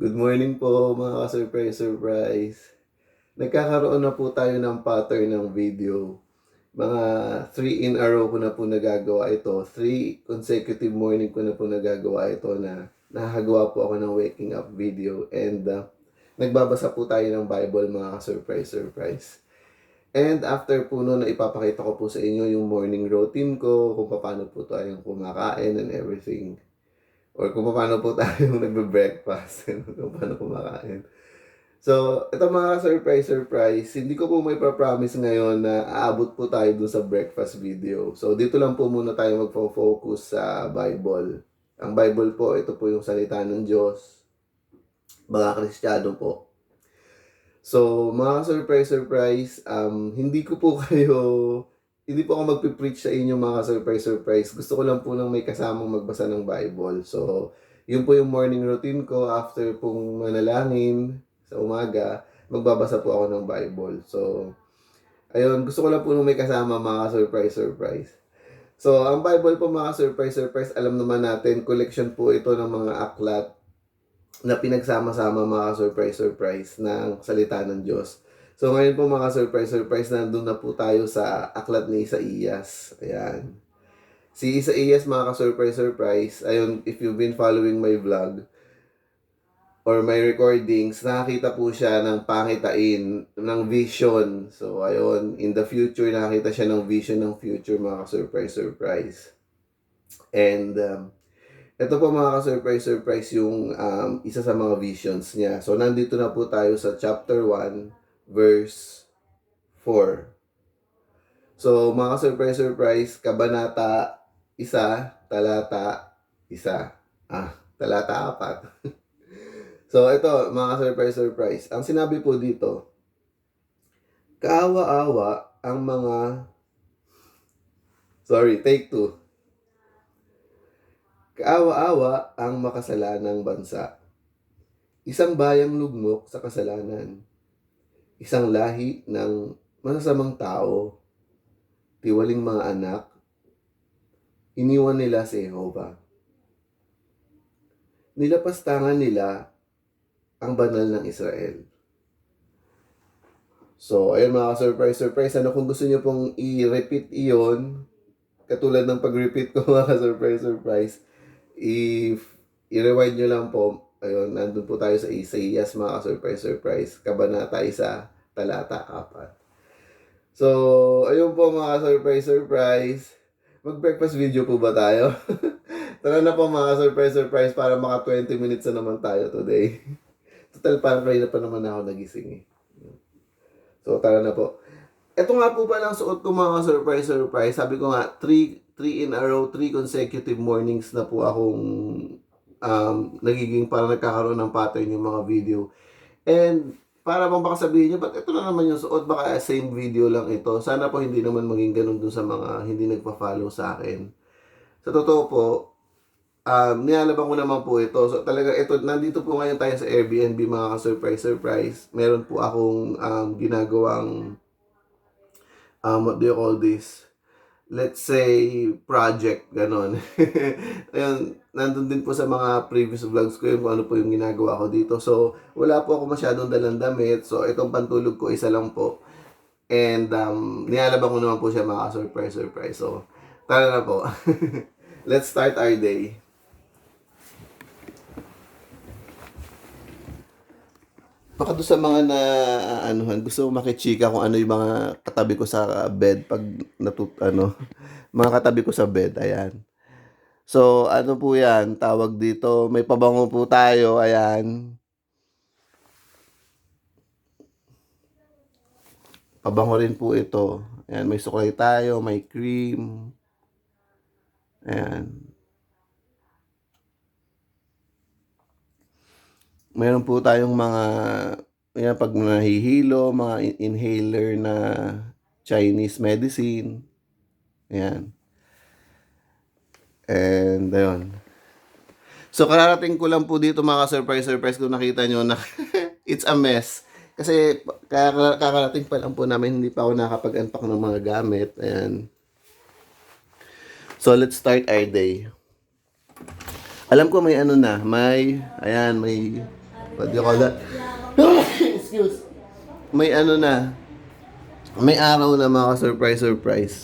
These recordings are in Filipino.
Good morning po mga ka-surprise surprise. Nagkakaroon na po tayo ng pattern ng video. Mga 3 in a row ko na po nagagawa ito. 3 consecutive morning ko na po nagagawa ito na nakagawa po ako ng waking up video. And uh, nagbabasa po tayo ng Bible mga ka-surprise surprise. And after po noon, ipapakita ko po sa inyo yung morning routine ko, kung paano po tayong kumakain and everything. Or kung paano po tayo nagbe-breakfast, kung paano kumakain. So, ito mga surprise surprise, hindi ko po may promise ngayon na aabot po tayo dun sa breakfast video. So, dito lang po muna tayo magfo-focus sa Bible. Ang Bible po, ito po yung salita ng Diyos. Mga Kristiyano po. So, mga surprise surprise, um, hindi ko po kayo hindi po ako magpipreach sa inyo mga surprise surprise. Gusto ko lang po nang may kasamang magbasa ng Bible. So, yun po yung morning routine ko after pong manalangin sa umaga, magbabasa po ako ng Bible. So, ayun, gusto ko lang po nung may kasama mga surprise surprise. So, ang Bible po mga surprise surprise, alam naman natin, collection po ito ng mga aklat na pinagsama-sama mga surprise surprise ng salita ng Diyos. So ngayon po mga surprise-surprise, nandun na po tayo sa aklat ni Isaías. Ayan. Si Isaías mga ka-surprise-surprise, ayun, if you've been following my vlog or my recordings, nakakita po siya ng pangitain, ng vision. So ayun, in the future, nakakita siya ng vision ng future mga ka-surprise-surprise. And um, ito po mga ka-surprise-surprise yung um, isa sa mga visions niya. So nandito na po tayo sa chapter 1 verse 4. So, mga surprise surprise, kabanata isa, talata isa. Ah, talata apat. so, ito, mga surprise surprise. Ang sinabi po dito, kaawa-awa ang mga Sorry, take two. Kaawa-awa ang makasalanang bansa. Isang bayang lugmok sa kasalanan isang lahi ng masasamang tao, tiwaling mga anak, iniwan nila si Jehovah. Nilapastangan nila ang banal ng Israel. So, ayun mga surprise surprise. Ano kung gusto niyo pong i-repeat iyon, katulad ng pag-repeat ko mga surprise surprise, if i-rewind nyo lang po, ayun, nandun po tayo sa Isaias mga surprise surprise, kabanata isa, talata apat. So, ayun po mga surprise surprise. Mag-breakfast video po ba tayo? Tara na po mga surprise surprise para maka 20 minutes na naman tayo today. Total parang kanina pa naman ako nagising eh. So, tara na po. Ito nga po pala ang suot ko mga surprise surprise. Sabi ko nga, 3 3 in a row, 3 consecutive mornings na po akong um, nagiging parang nagkakaroon ng pattern yung mga video. And para bang baka sabihin nyo, ba't ito na naman yung suot? Baka same video lang ito. Sana po hindi naman maging ganun dun sa mga hindi nagpa-follow sa akin. Sa totoo po, um, nilalabang ko naman po ito. So talaga ito, nandito po ngayon tayo sa Airbnb mga ka-surprise surprise. Meron po akong um, ginagawang um, what do you call this? Let's say, project, ganon. Ayun, nandun din po sa mga previous vlogs ko yung kung ano po yung ginagawa ko dito. So, wala po ako masyadong dalang damit. So, itong pantulog ko, isa lang po. And, um, nilalabang ko naman po siya mga surprise, surprise. So, tara na po. Let's start our day. Baka doon sa mga na anuhan, gusto ko makichika kung ano yung mga katabi ko sa bed pag natut ano, mga katabi ko sa bed, ayan. So, ano po yan, tawag dito, may pabango po tayo, ayan. Pabango rin po ito. Ayan, may suklay tayo, may cream. Ayan. Meron po tayong mga yan pag nahihilo, mga in- inhaler na Chinese medicine. Ayan. And ayun. So kararating ko lang po dito mga surprise surprise kung nakita nyo na it's a mess. Kasi kaka- kakarating pa lang po namin, hindi pa ako nakapag-unpack ng mga gamit. Ayan. So let's start our day. Alam ko may ano na, may, ayan, may what do you call that? Excuse. May ano na, may araw na mga surprise surprise.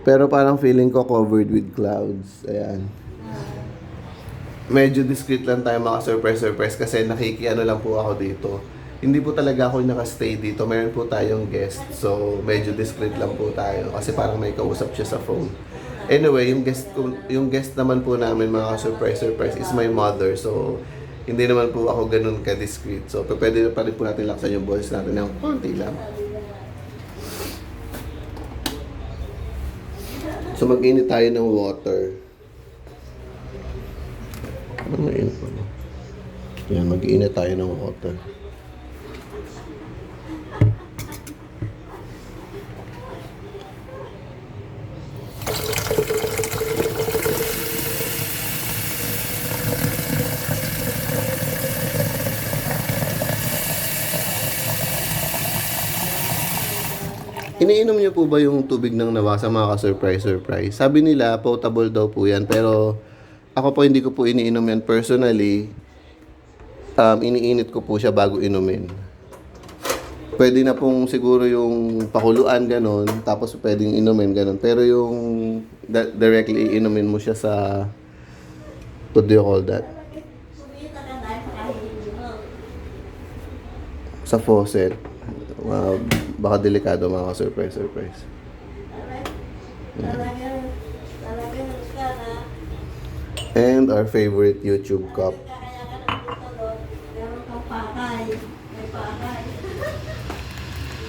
Pero parang feeling ko covered with clouds. Ayan. Medyo discreet lang tayo mga surprise surprise kasi nakikiano lang po ako dito. Hindi po talaga ako nakastay dito. Meron po tayong guest. So, medyo discreet lang po tayo kasi parang may kausap siya sa phone. Anyway, yung guest yung guest naman po namin mga surprise surprise is my mother. So, hindi naman po ako ganun ka-discreet. So, pwede pa rin po natin laksan yung boses natin ng konti lang. So, mag-init tayo ng water. Ano ba? Yan, mag-init tayo ng water. Iniinom niyo po ba yung tubig ng nawasa mga ka-surprise surprise? Sabi nila potable daw po yan pero ako po hindi ko po iniinom yan personally. Um, iniinit ko po siya bago inumin. Pwede na pong siguro yung pakuluan ganon tapos pwedeng inumin ganon. Pero yung directly inumin mo siya sa what do you call that? Sa faucet. Wow, baka delikado mga ka-surprise surprise. And our favorite YouTube cup.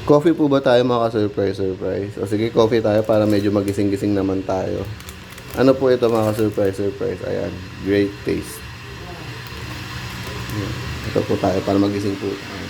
Coffee po ba tayo mga ka-surprise surprise? O sige, coffee tayo para medyo magising-gising naman tayo. Ano po ito mga ka-surprise surprise? Ayan, great taste. Ito po tayo para magising po tayo.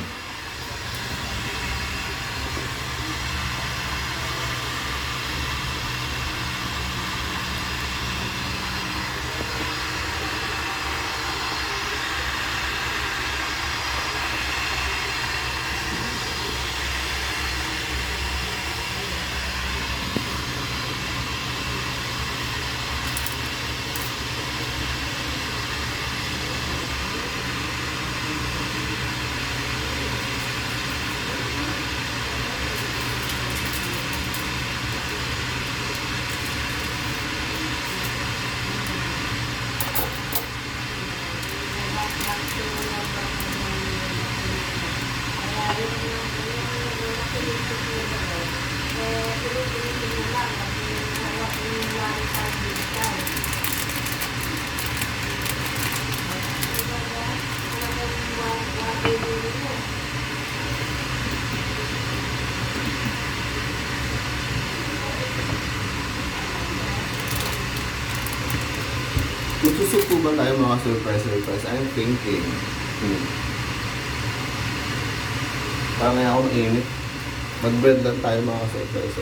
Magsusok po ba tayo mga surprise surprise? I'm thinking. Hmm. Parang ngayon ako mainit. Mag-bread lang tayo mga surprise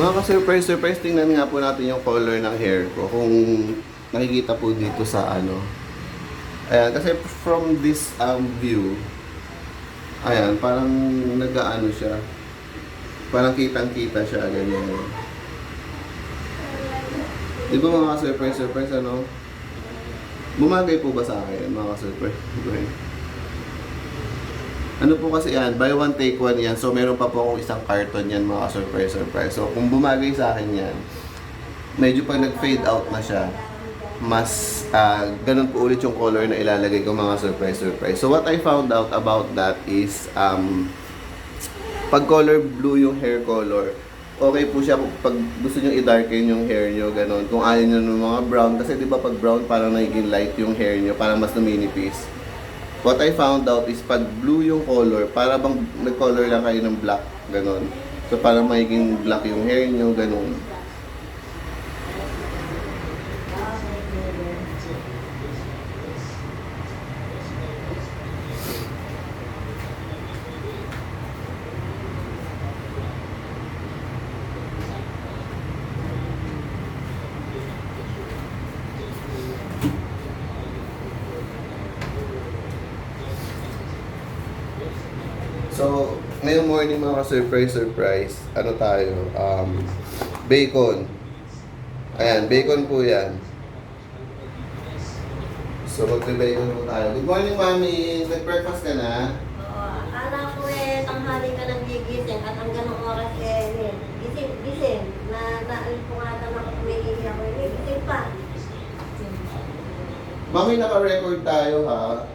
Mga ka-surprise, surprise, tingnan nga po natin yung color ng hair ko. Kung nakikita po dito sa ano. Ayan, kasi from this um, view, ayan, parang nag-ano siya. Parang kitang-kita siya, ganyan. Di ba mga ka-surprise, surprise, ano? Bumagay po ba sa akin, mga ka-surprise? Ano po kasi yan, buy one take one yan. So meron pa po akong isang carton yan mga surprise surprise. So kung bumagay sa akin yan, medyo pag nag-fade out na siya, mas ah, ganun po ulit yung color na ilalagay ko mga surprise surprise. So what I found out about that is um, pag color blue yung hair color, okay po siya pag gusto nyo i-darken yung hair nyo, ganun. Kung ayaw nyo ng mga brown, kasi di ba pag brown parang nagiging light yung hair nyo, parang mas numinipis. What I found out is pag blue yung color, para bang nag-color lang kayo ng black, ganon. So, parang magiging black yung hair nyo, ganon. So, ngayong morning mga surprise surprise, ano tayo? Um, bacon. Ayan, bacon po yan. So, magbe-bacon po tayo. Good morning, Mami. Nag-breakfast ka na? Oo, alam ko eh, tanghali ka nang gigising at ang ganong oras eh, gising, gising, na naalis ko nga lang ako umiihi ako, eh, gising pa. Mami, naka-record tayo ha.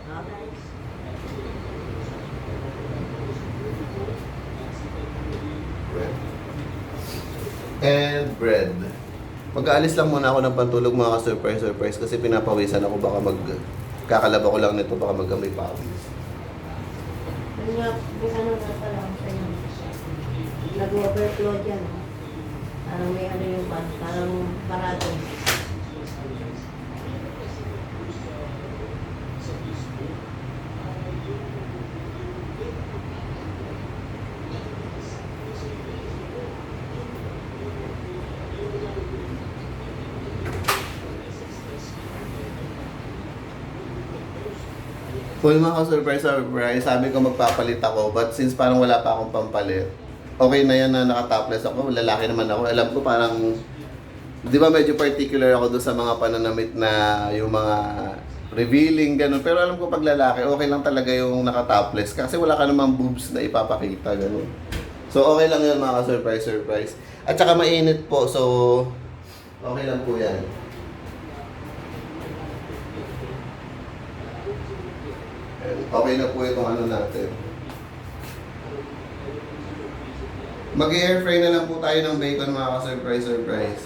Okay. And bread. Mag-aalis lang muna ako ng pantulog mga ka-surprise surprise kasi pinapawisan ako baka mag kakalaba ko lang nito baka magkamay pawis. Nga, ano na pala ako sa'yo. Nag-overflow dyan. Parang may ano yung pan, parang parado. Full mga ka-surprise surprise, sabi ko magpapalit ako but since parang wala pa akong pampalit, okay na yan na naka-topless ako, lalaki naman ako. Alam ko parang, di ba medyo particular ako doon sa mga pananamit na yung mga revealing, ganun. Pero alam ko pag lalaki, okay lang talaga yung naka-topless kasi wala ka namang boobs na ipapakita, ganun. So okay lang yun mga ka-surprise surprise. At saka mainit po, so okay lang po yan. Okay na po itong ano natin. Mag-air fry na lang po tayo ng bacon mga ka-surprise surprise.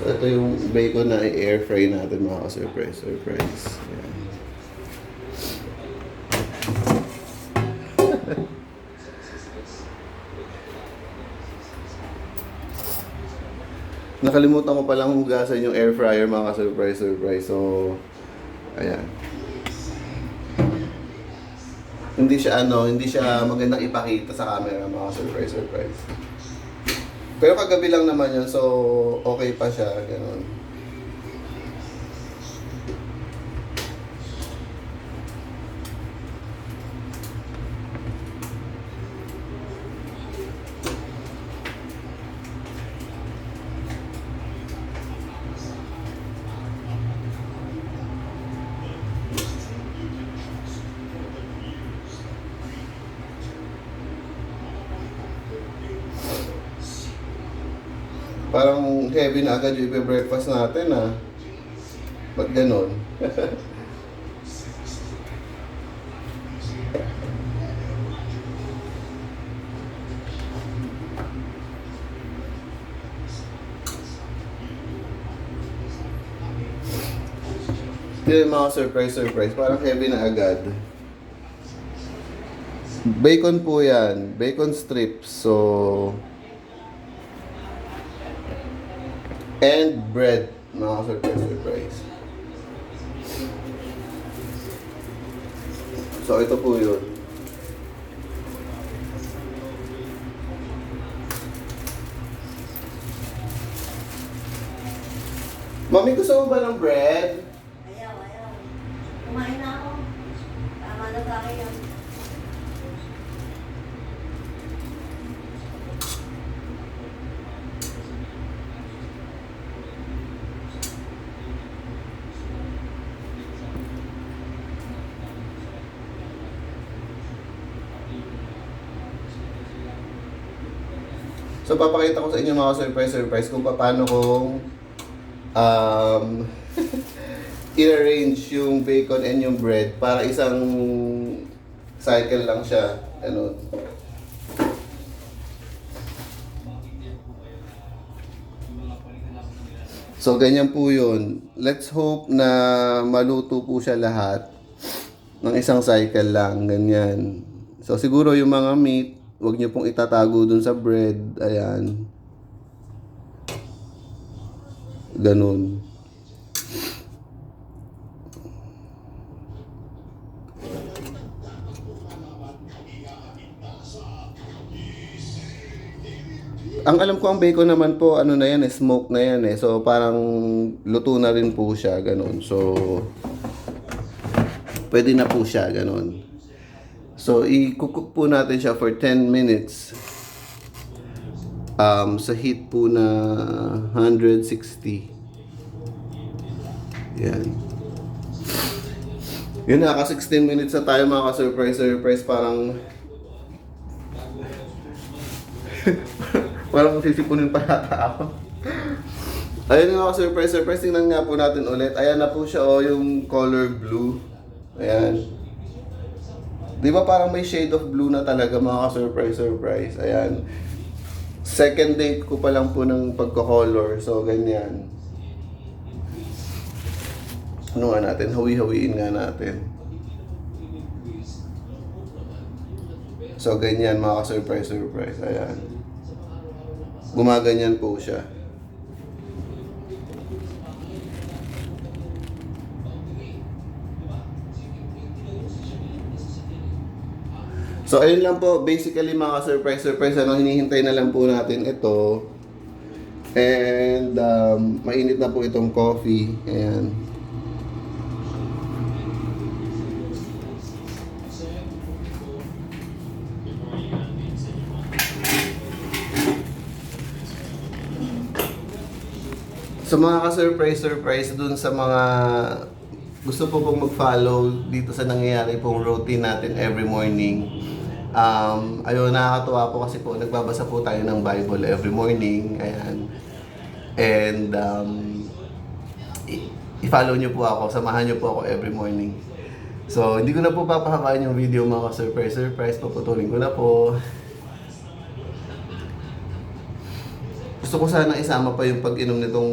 So ito yung bacon na i-air fry natin mga ka-surprise surprise. Ayan. Nakalimutan ko palang hugasan yung air fryer mga ka-surprise surprise. So, ayan. Hindi siya ano, hindi siya magandang ipakita sa camera mga surprise surprise. Pero kagabi lang naman yun, so okay pa siya, ganun. Parang heavy na agad yung breakfast natin ah. Ba't ganun? Yun mga surprise surprise, parang heavy na agad. Bacon po yan, bacon strips. So, and bread, mga surprise. So, ito po yun. Mami, gusto mo ba ng bread? Ayaw, ayaw. Kumain na ako. Tama na sa So, papakita ko sa inyo mga surprise surprise kung paano kung um, i-arrange yung bacon and yung bread para isang cycle lang siya. Ano, So, ganyan po yun. Let's hope na maluto po siya lahat ng isang cycle lang. Ganyan. So, siguro yung mga meat, wag niyo pong itatago dun sa bread. Ayan. Ganun. Ang alam ko ang bacon naman po, ano na yan eh, smoke na yan eh. So parang luto na rin po siya, ganun. So pwede na po siya, ganun. So i-cook po natin siya for 10 minutes. Um, sa heat po na 160. Yan. Yun na, 16 minutes na tayo mga ka-surprise, surprise. Parang Parang sisipunin pa yata ako. Ayun nga ako, surprise, surprise. Tingnan nga po natin ulit. Ayan na po siya, oh, yung color blue. Ayan. Di ba parang may shade of blue na talaga mga ka-surprise, surprise. Ayan. Second date ko pa lang po ng pagko-color. So, ganyan. Ano nga natin? Hawi-hawiin nga natin. So, ganyan mga ka-surprise, surprise. Ayan. Gumaganyan po siya. So, ayun lang po. Basically, mga surprise surprise ano, hinihintay na lang po natin ito. And, um, mainit na po itong coffee. Ayan. So mga ka-surprise, surprise dun sa mga gusto po pong mag-follow dito sa nangyayari pong routine natin every morning. Um, ayun, nakakatuwa po kasi po, nagbabasa po tayo ng Bible every morning. Ayan. And um, i-follow nyo po ako, samahan nyo po ako every morning. So, hindi ko na po papahabain yung video mga ka-surprise, surprise. Paputulin ko na po. Gusto ko sana isama pa yung pag-inom nitong,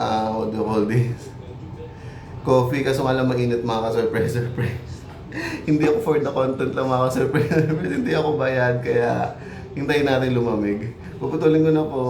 ah, what do? Coffee, kaso nga lang mainit mga ka-surprise, surprise. Hindi ako for the content lang mga surprise. Hindi ako bayad, kaya hintayin natin lumamig. Puputulin ko na po.